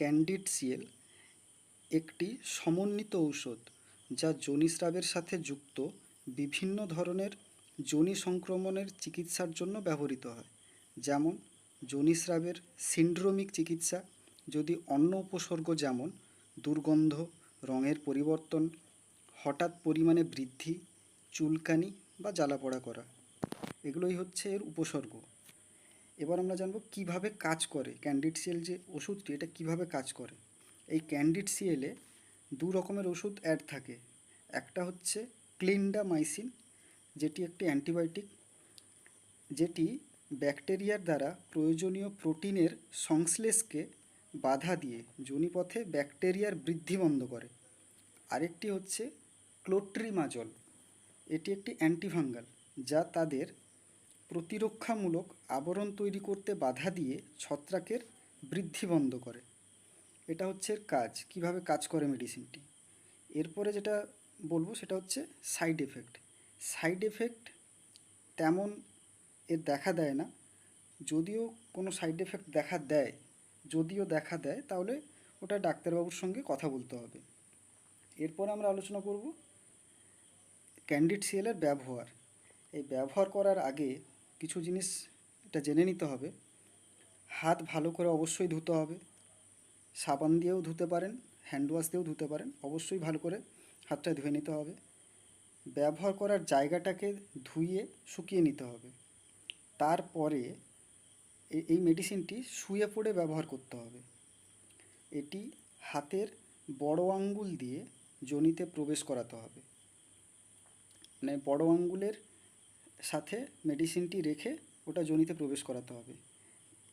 Candid CL একটি সমন্বিত ঔষধ যা যোনিস্রাবের সাথে যুক্ত বিভিন্ন ধরনের যোনি সংক্রমণের চিকিৎসার জন্য ব্যবহৃত হয়। যেমন যোনিস্রাবের সিন্ড্রোমিক চিকিৎসা, যদি অন্য উপসর্গ যেমন দুর্গন্ধ, রঙের পরিবর্তন, হঠাৎ পরিমাণে বৃদ্ধি, চুলকানি বা জ্বালাপোড়া করা, এগুলোই হচ্ছে এর উপসর্গ। এবার আমরা জানব কীভাবে কাজ করে। ক্যান্ডিড সিএল যে ওষুধটি, এটা কীভাবে কাজ করে? এই ক্যান্ডিড সিএলে দু রকমের ওষুধ অ্যাড থাকে। একটা হচ্ছে ক্লিন্ডামাইসিন যেটি একটি অ্যান্টিবায়োটিক যেটি ব্যাকটেরিয়ার দ্বারা প্রয়োজনীয় প্রোটিনের সংশ্লেষকে বাধা দিয়ে যোনিপথে ব্যাকটেরিয়ার বৃদ্ধি বন্ধ করে। আরেকটি হচ্ছে ক্লোট্রিমাজল এটি একটি অ্যান্টিভাঙ্গাল যা তাদের প্রতিরক্ষামূলক আবরণ তৈরি করতে বাধা দিয়ে ছত্রাকের বৃদ্ধি বন্ধ করে। এটা হচ্ছে এর কাজ। কীভাবে কাজ করে মেডিসিনটি? এরপরে যেটা বলব সেটা হচ্ছে সাইড এফেক্ট। সাইড এফেক্ট তেমন এর দেখা দেয় না। যদিও কোনো সাইড এফেক্ট দেখা দেয়, যদিও দেখা দেয়, তাহলে ওটা ডাক্তারবাবুর সঙ্গে কথা বলতে হবে। এরপর আমরা আলোচনা করব ক্যান্ডিড সিএলের ব্যবহার। এই ব্যবহার করার আগে কিছু জিনিস এটা জেনে নিতে হবে। হাত ভালো করে অবশ্যই ধুতে হবে। সাবান দিয়েও ধুতে পারেন হ্যান্ড ওয়াশ দিয়েও ধুতে পারেন, অবশ্যই ভালো করে হাতটা ধুয়ে নিতে হবে। ব্যবহার করার জায়গাটাকে ধুয়ে শুকিয়ে নিতে হবে। তারপরে এই মেডিসিনটি শুয়ে পড়ে ব্যবহার করতে হবে। এটি হাতের বড় আঙ্গুল দিয়ে যোনিতে প্রবেশ করাতে হবে। মানে বড় আঙ্গুলের সাথে মেডিসিনটি রেখে ওটা যোনিতে প্রবেশ করাতে হবে।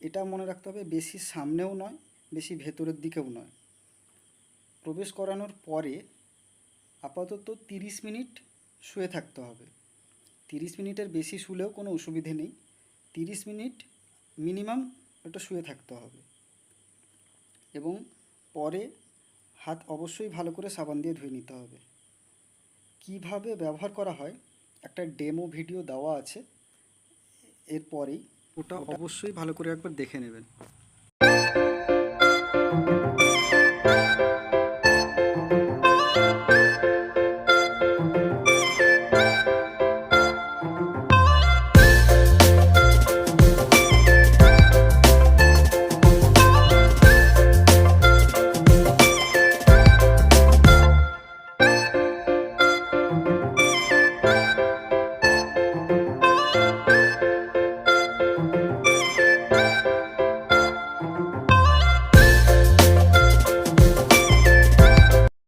এটা মনে রাখতে হবে বেশি সামনেও নয়, বেশি ভেতরের দিকেও নয়। প্রবেশ করানোর পরে আপাতত তিরিশ মিনিট শুয়ে থাকতে হবে। তিরিশ মিনিটের বেশি শুলেও কোনো অসুবিধে নেই। তিরিশ মিনিট মিনিমাম ওটা শুয়ে থাকতে হবে। এবং পরে হাত অবশ্যই ভালো করে সাবান দিয়ে ধুয়ে নিতে হবে। কীভাবে ব্যবহার করা হয়? একটা ডেমো ভিডিও দেওয়া আছে এরপরেই ওটা অবশ্যই ভালো করে একবার দেখে নেবেন।